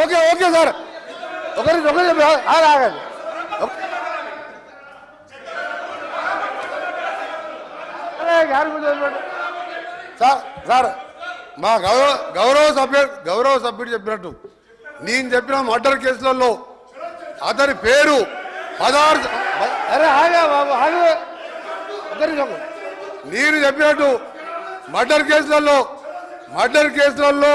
Okay okay sir. ఒకరికి ఒకరి ఆగండి సార్ సార్ మా గౌరవ గౌరవ సభ్యుడు గౌరవ సభ్యుడు చెప్పినట్టు. నేను చెప్పిన మర్డర్ కేసులలో అతని పేరు పదహారు అరే ఆగా బాబు ఆగు. నేను చెప్పినట్టు మర్డర్ కేసులలో మర్డర్ కేసులలో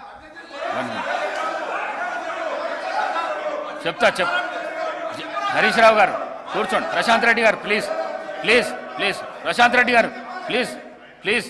చెప్తా చెప్. హరీష్ రావు గారు కూర్చోండి. Prashanth Reddy garu please please please. Prashanth Reddy garu please please.